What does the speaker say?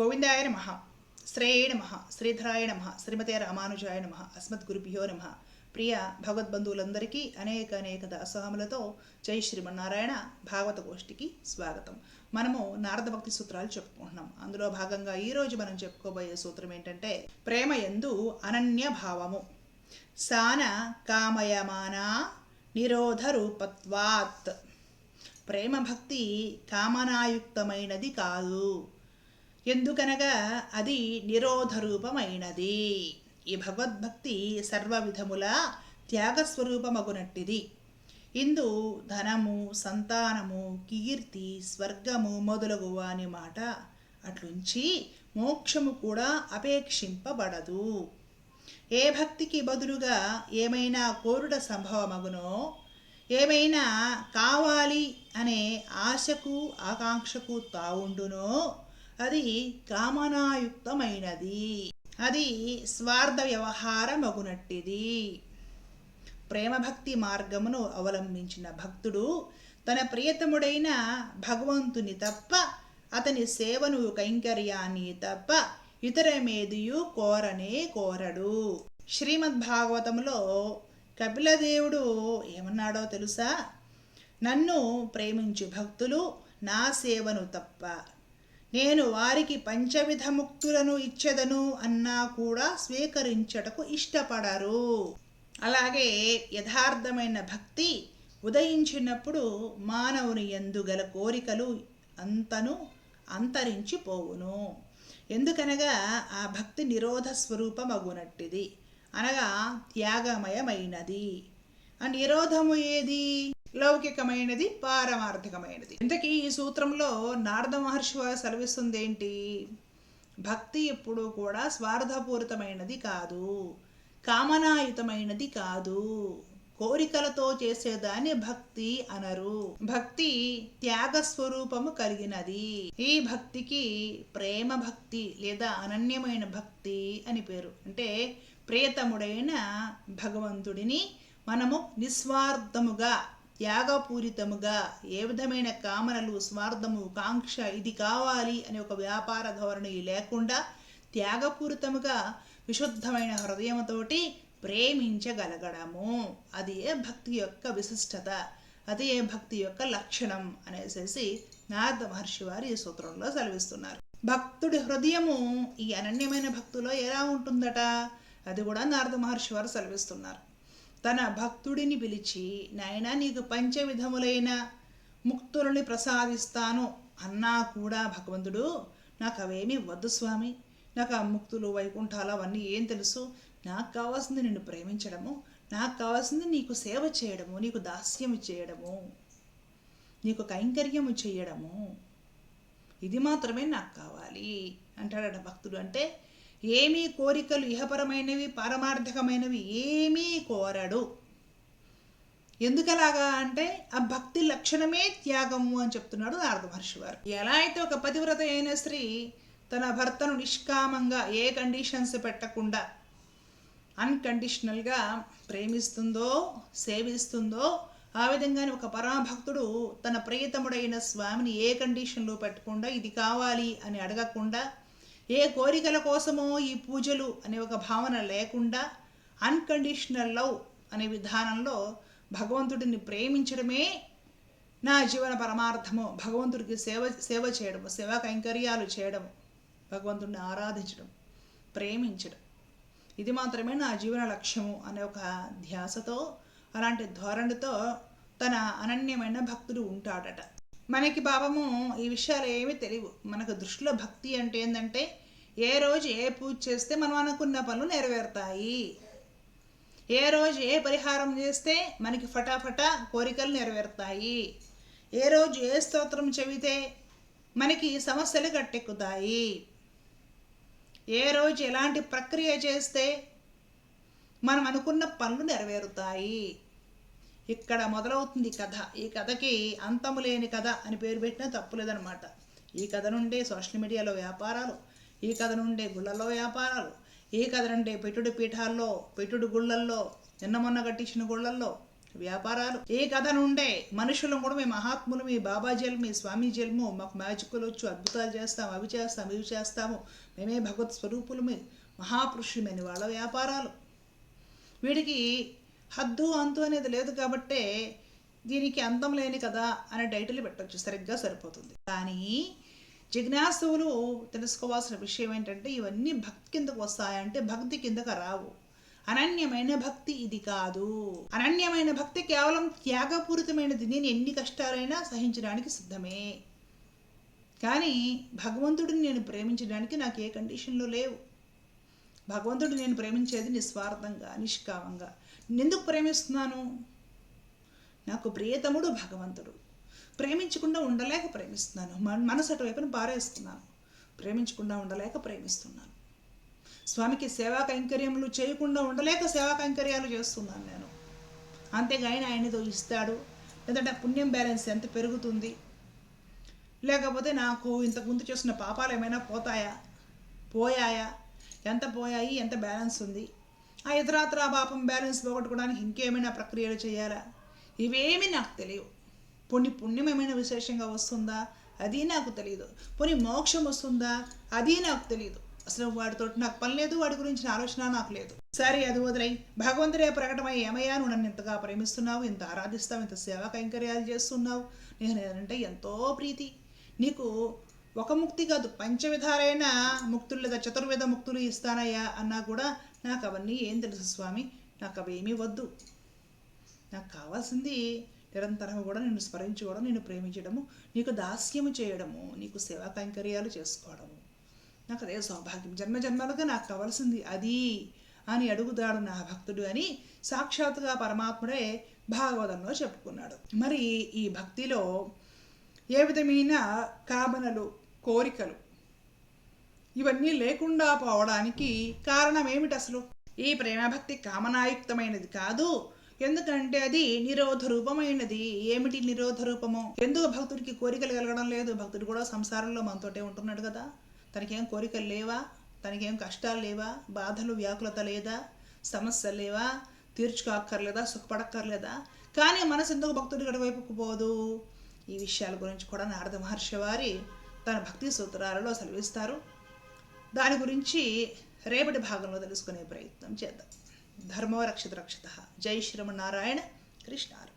గోవిందాయ నమ శ్రేయ నమ శ్రీధరాయ నమ శ్రీమతే రామానుజాయ నమ అస్మత్ గురుభ్యో నమ. ప్రియ భగవద్బంధువులందరికీ అనేక అనేక దాసోహములతో జై శ్రీమన్నారాయణ భాగవత గోష్ఠికి స్వాగతం. మనము నారద భక్తి సూత్రాలు చెప్పుకుంటున్నాం. అందులో భాగంగా ఈరోజు మనం చెప్పుకోబోయే సూత్రం ఏంటంటే ప్రేమ ఎందు అనన్య భావము. సాన కామయమానా నిరోధ రూపత్వాత్ ప్రేమ భక్తి కామనాయుక్తమైనది కాదు. ఎందుకనగా అది నిరోధరూపమైనది. ఈ భగవద్భక్తి సర్వవిధముల త్యాగస్వరూపమగునట్టిది. ఇందు ధనము సంతానము కీర్తి స్వర్గము మొదలగు అనే మాట అట్లుంచి మోక్షము కూడా అపేక్షింపబడదు. ఏ భక్తికి బదులుగా ఏమైనా కోరుట సంభవమగునో ఏమైనా కావాలి అనే ఆశకు ఆకాంక్షకు తావుండునో అది కామనాయుక్తమైనది. అది స్వార్థ వ్యవహారమగునట్టిది ప్రేమభక్తి మార్గమును అవలంబించిన భక్తుడు తన ప్రియతముడైన భగవంతుని తప్ప అతని సేవను కైంకర్యాన్ని తప్ప ఇతరమేదియు కోరనే కోరడు. శ్రీమద్భాగవతంలో కపిలదేవుడు ఏమన్నాడో తెలుసా? నన్ను ప్రేమించు భక్తులు నా సేవను తప్ప నేను వారికి పంచవిధ ముక్తులను ఇచ్చెదను అన్నా కూడా స్వీకరించటకు ఇష్టపడరు. అలాగే యథార్థమైన భక్తి ఉదయించినప్పుడు మానవుని ఎందుగల కోరికలు అంతను అంతరించిపోవును. ఎందుకనగా ఆ భక్తి నిరోధ స్వరూపమగునట్టిది. అనగా త్యాగమయమైనది. ఆ నిరోధము ఏది? లౌకికమైనది పారమార్థికమైనది. ఇంతకీ ఈ సూత్రంలో నారద మహర్షి వారు సెలవిస్తుంది ఏంటి? భక్తి ఎప్పుడూ కూడా స్వార్థపూరితమైనది కాదు కామనాయుతమైనది కాదు. కోరికలతో చేసేదాన్ని భక్తి అనరు. భక్తి త్యాగ స్వరూపము కలిగినది. ఈ భక్తికి ప్రేమ భక్తి లేదా అనన్యమైన భక్తి అని పేరు. అంటే ప్రియతముడైన భగవంతుడిని మనము నిస్వార్థముగా త్యాగపూరితముగా ఏ విధమైన కామనలు స్వార్థము కాంక్ష ఇది కావాలి అనే ఒక వ్యాపార ధోరణి లేకుండా త్యాగపూరితముగా విశుద్ధమైన హృదయముతోటి ప్రేమించగలగడము. అది ఏ భక్తి యొక్క విశిష్టత అది ఏ భక్తి యొక్క లక్షణం అనేసి నారద మహర్షి వారు ఈ సూత్రంలో సెలవిస్తున్నారు. భక్తుడి హృదయము ఈ అనన్యమైన భక్తిలో ఎలా ఉంటుందట? అది కూడా నారద మహర్షి వారు సెలవిస్తున్నారు. తన భక్తుడిని పిలిచి నాయన నీకు పంచవిధములైన ముక్తులని ప్రసాదిస్తాను అన్నా కూడా భగవంతుడు నాకు అవేమీ వద్దు స్వామి. నాకు ఆ ముక్తులు వైకుంఠాలు అవన్నీ ఏం తెలుసు? నాకు కావాల్సింది నిన్ను ప్రేమించడము. నాకు కావాల్సింది నీకు సేవ చేయడము. నీకు దాస్యము చేయడము. నీకు కైంకర్యము చేయడము. ఇది మాత్రమే నాకు కావాలి అంటాడట భక్తుడు. అంటే ఏమీ కోరికలు ఇహపరమైనవి పారమార్థకమైనవి ఏమీ కోరడు. ఎందుకలాగా అంటే ఆ భక్తి లక్షణమే త్యాగము అని చెప్తున్నాడు నారద మహర్షి వారు. ఎలా అయితే ఒక పతివ్రత అయిన స్త్రీ తన భర్తను నిష్కామంగా ఏ కండిషన్స్ పెట్టకుండా అన్కండిషనల్గా ప్రేమిస్తుందో సేవిస్తుందో ఆ విధంగానే ఒక పరమభక్తుడు తన ప్రియతముడైన స్వామిని ఏ కండిషన్లో పెట్టకుండా ఇది కావాలి అని అడగకుండా ఏ కోరికల కోసమో ఈ పూజలు అనే ఒక భావన లేకుండా అన్కండిషనల్ లవ్ అనే విధానంలో భగవంతుడిని ప్రేమించడమే నా జీవన పరమార్థము. భగవంతుడికి సేవ సేవ చేయడము సేవా కైంకర్యాలు చేయడము భగవంతుడిని ఆరాధించడం ప్రేమించడం. ఇది మాత్రమే నా జీవన లక్ష్యము అనే ఒక ధ్యాసతో అలాంటి ధోరణితో తన అనన్యమైన భక్తుడు ఉంటాడట. మనకి పాపము ఈ విషయాలు ఏమీ తెలియవు. మనకు దృష్టిలో భక్తి అంటే ఏంటంటే ఏ రోజు ఏ పూజ చేస్తే మనం అనుకున్న పనులు నెరవేరుతాయి. ఏ రోజు ఏ పరిహారం చేస్తే మనకి ఫటాఫటా కోరికలు నెరవేరుతాయి. ఏ రోజు ఏ స్తోత్రం చెబితే మనకి సమస్యలు గట్టెక్కుతాయి ఏ రోజు ఎలాంటి ప్రక్రియ చేస్తే మనం అనుకున్న పనులు నెరవేరుతాయి. ఇక్కడ మొదలవుతుంది కథ. ఈ కథకి అంతము లేని కథ అని పేరు పెట్టినా తప్పులేదనమాట ఈ కథ నుండే సోషల్ మీడియాలో వ్యాపారాలు ఈ కథ నుండే గుళ్ళల్లో వ్యాపారాలు ఈ కథ నుండే పెట్టుడు పీఠాల్లో పెట్టుడు గుళ్ళల్లో నిన్న మొన్న కట్టించిన గుళ్ళల్లో వ్యాపారాలు. ఈ కథ నుండే మనుషులు కూడా మీ మహాత్ములు మీ బాబాజీలు మీ స్వామీజీలము మాకు మ్యాజిక్లు వచ్చు అద్భుతాలు చేస్తాం అవి చేస్తాం ఇవి చేస్తాము. మేమే భగవత్ స్వరూపులమే మహాపురుషులమైన వాళ్ళ వ్యాపారాలు. వీడికి హద్దు అంతు అనేది లేదు కాబట్టే దీనికి అంతం లేని కదా అనే టైటిల్ పెట్టచ్చు. సరిగ్గా సరిపోతుంది. కానీ జిజ్ఞాసువులు తెలుసుకోవాల్సిన విషయం ఏంటంటే ఇవన్నీ భక్తి కిందకు వస్తాయంటే భక్తి కిందకు రావు. అనన్యమైన భక్తి ఇది కాదు. అనన్యమైన భక్తి కేవలం త్యాగపూరితమైనది. నేను ఎన్ని కష్టాలైనా సహించడానికి సిద్ధమే. కానీ భగవంతుడిని నేను ప్రేమించడానికి నాకు ఏ కండిషన్లు లేవు. భగవంతుడు నేను ప్రేమించేది నిస్వార్థంగా నిష్కామంగా. ఎందుకు ప్రేమిస్తున్నాను? నాకు ప్రియతముడు భగవంతుడు. ప్రేమించకుండా ఉండలేక ప్రేమిస్తున్నాను. మన- మనసు అటువైపున పారేస్తున్నాను. ప్రేమించకుండా ఉండలేక ప్రేమిస్తున్నాను. స్వామికి సేవా కైంకర్యములు చేయకుండా ఉండలేక సేవా కైంకర్యాలు చేస్తున్నాను నేను. అంతేగాని ఆయన ఏదో ఇస్తాడు. లేదంటే పుణ్యం బ్యాలెన్స్ ఎంత పెరుగుతుంది? లేకపోతే నాకు ఇంతకుముందు చేసిన పాపాలు ఏమైనా పోతాయా? పోయాయా? ఎంత పోయాయి ఎంత బ్యాలెన్స్ ఉంది? ఆ ఇతరాత్ర పాపం బ్యాలెన్స్ పోగొట్టుకోవడానికి ఇంకేమైనా ప్రక్రియలు చేయాలా? ఇవేమీ నాకు తెలియవు. పొన్ని పుణ్యం ఏమైనా విశేషంగా వస్తుందా? అది నాకు తెలియదు. పోనీ మోక్షం వస్తుందా? అది నాకు తెలియదు. అసలు వాడితో నాకు పని లేదు వాడి గురించిన ఆలోచన నాకు లేదు. సరే అది వదిలై భగవంతుడే ప్రకటమై ఏమయ్యా? నువ్వు నన్ను ఇంతగా ప్రేమిస్తున్నావు ఇంత ఆరాధిస్తావు ఇంత సేవా కైంకర్యాలు చేస్తున్నావు. నేను అంటే ఎంతో ప్రీతి. నీకు ఒక ముక్తి కాదు పంచవిధాలైన ముక్తులు లేదా చతుర్విధ ముక్తులు ఇస్తానయ్యా అన్నా కూడా నాకు అవన్నీ ఏం తెలుసు స్వామి? నాకు అవేమీ వద్దు. నాకు కావాల్సింది నిరంతరం కూడా నిన్ను స్మరించుకోవడం నిన్ను ప్రేమించడము నీకు దాస్యము చేయడము నీకు సేవా కైంకర్యాలు చేసుకోవడము. నాకు అదే సౌభాగ్యం. జన్మ జన్మలుగా నాకు కావాల్సింది అది అని అడుగుతాడు నా భక్తుడు అని సాక్షాత్తుగా పరమాత్ముడే భాగవతంలో చెప్పుకున్నాడు. మరి ఈ భక్తిలో ఏ విధమైన కామనలు కోరికలు. ఇవన్నీ లేకుండా పోవడానికి కారణం ఏమిటి అసలు? ఈ ప్రేమభక్తి కామనాయుక్తమైనది కాదు. ఎందుకంటే అది నిరోధ రూపమైనది ఏమిటి నిరోధ రూపము ఎందుకు భక్తుడికి కోరికలు కలగడం లేదు? భక్తుడు కూడా సంసారంలో మనతోటే ఉంటున్నాడు కదా. తనకేం కోరికలు లేవా? తనకేం కష్టాలు లేవా? బాధలు వ్యాకులత లేదా? సమస్యలు లేవా? తీర్చుకోక్కర్లేదా? సుఖపడక్కర్లేదా? కానీ మనసు ఎందుకు భక్తుడి గడవైపుకు పోదు? ఈ విషయాల గురించి కూడా నారద మహర్షి వారి తన భక్తి సూత్రాలలో సెలవిస్తారు. దాని గురించి రేపటి భాగంలో తెలుసుకునే ప్రయత్నం చేద్దాం. ధర్మో రక్షిత రక్షిత. జై శ్రీమన్నారాయణ కృష్ణారు